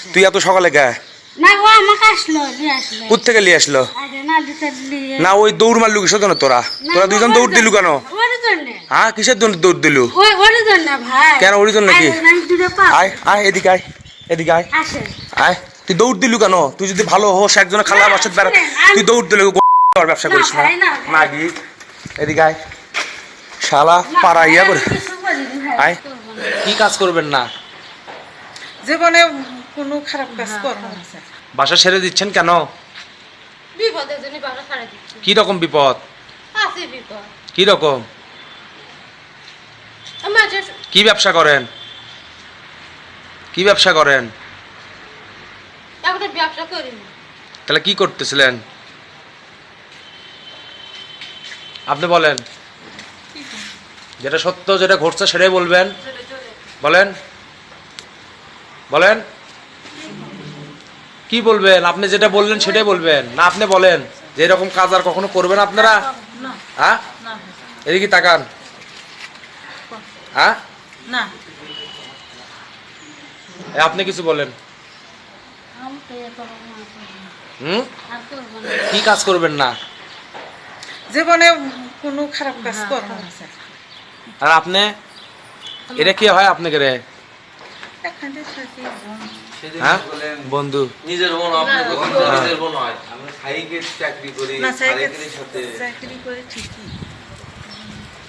তুই এত সকালে গে? না ও আমাকে আসলো আসলো। কোথ থেকে নিয়ে আসলো? না দিতে দিয়ে না ওই দৌড় মারলু কিসের জন্য তোরা? তোরা দুজন দৌড় দিলু কেন? হ্যাঁ কিসের জন্য দৌড় দিলু? কেন ওর জন্য কি? আরে, আমি দুটো পা আয় আয় এদিকে আয় এদিকে আয়। আয় তুই দৌড় দিলু কেন? তুই যদি ভালো হোস একজনের খালা বাসার বেড়া আমি- তুই দৌড় দিলু ব্যবসা করিস না। না। এদিকে আয়। শালা পাড়া ইয়া করে। আয়। কি কাজ করবেন না? জীবনে কোনো খারাপ কাজ করব না। বাসা ছেড়ে দিচ্ছেন কেন? বিপদের জন্য বাসা ছাড়া দিচ্ছি। কি রকম বিপদ? আছে বিপদ। কি রকম? আমার কি ব্যবসা করেন? কি ব্যবসা করেন? এখন ব্যবসা করি না। তাহলে কি করতেছিলেন? আপনি বলেন। যেটা সত্য যেটা ঘটছে সেটাই বলবেন। বলেন। বলেন। কি বলবেন? আপনি যেটা বললেন সেটাই বলবেন। না আপনি বলেন। যে এরকম কাজ আর কখনো করবেন আপনারা? হ্যাঁ? এদিকে তাকান। হ্যাঁ? না। আপনি কিছু বলেন। হুম? কি কাজ করবেন না? জীবনে কোনো খারাপ কাজ করব না আর আপনি? এটা কি হয় আপনাকে রে? এখানে থাকি। হ্যাঁ? বন্ধু। নিজের বোন না, না। নিজের বোন হয় আমরা সাইকেল চাকরি করি সাইকেলের সাথে চাকরি করে ঠিকই।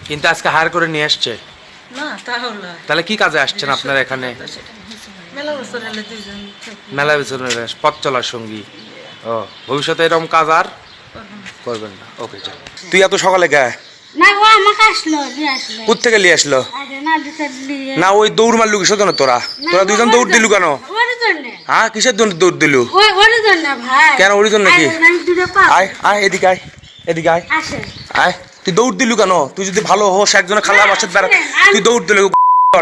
কিন্তু আজকে হায়ার করে নিয়ে আসছে। না তাহলে। তাহলে কি কাজে আসছেন আপনারা এখানে? মেলা বছর পথ চলার সঙ্গী। ও ভবিষ্যতে এরকম কাজ আর করবেন না। ওকে চল তুই এত সকালে গে? না আসলো কোথ থেকে নিয়ে আসলো? না না ওই দৌড় মারলু কিসের জন্য তোরা? তোরা দুজন দৌড় দিলু কেন? হ্যাঁ কিসের জন্য দৌড় দিলু? কেন ওর জন্য কি? আরে, আমি দুটো পা আয় আয় এদিকে আয় এদিকে আয়। আয় তুই দৌড় দিলু কেন? তুই যদি ভালো হোস একজনের খালা বাসার বেড়া তুই দৌড় দিলু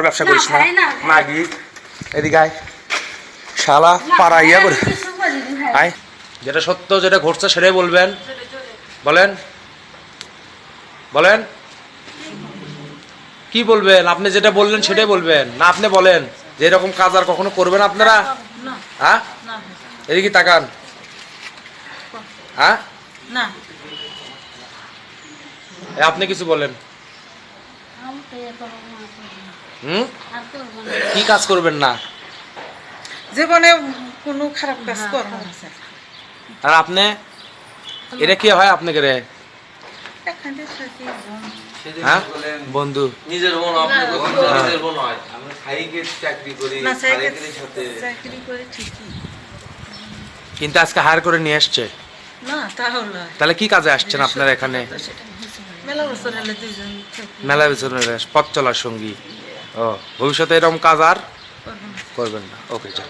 ব্যবসা করিস না। না। মাগি এদিকে আয়। শালা পাড়া ইয়া করে। আয়। যেটা সত্য যেটা ঘটছে সেটাই বলবেন। বলেন। বলেন। কি বলবেন? আপনি যেটা বললেন সেটাই বলবেন। না আপনি বলেন। যে এরকম কাজ আর কখনো করবেন আপনারা? হ্যাঁ? এদিকে তাকান? হ্যাঁ? আপনি কিছু বলেন। করব করব। হুম? করব কি কাজ করবেন না? জীবনে কোনো খারাপ কাজ করব না। স্যার আর আপনি? এটা কি হয় আপনাকে রে? এখানে থাকি হ্যাঁ? বন্ধু। নিজের বোন আপনি। নিজের বোন হয়? আমরা সাইকেল চাকরি করি সাইকেলের সাথে। চাকরি করে ঠিকই। কিন্তু আজকে হায়ার করে নিয়ে আসছে? না তাহলে তাহলে কি কাজে আসছেন আপনারা এখানে? মেলা বছর হলে মেলা বিচরণের পথ চলার সঙ্গী। ও ভবিষ্যতে এরকম কাজ আর করবেন না। ওকে চল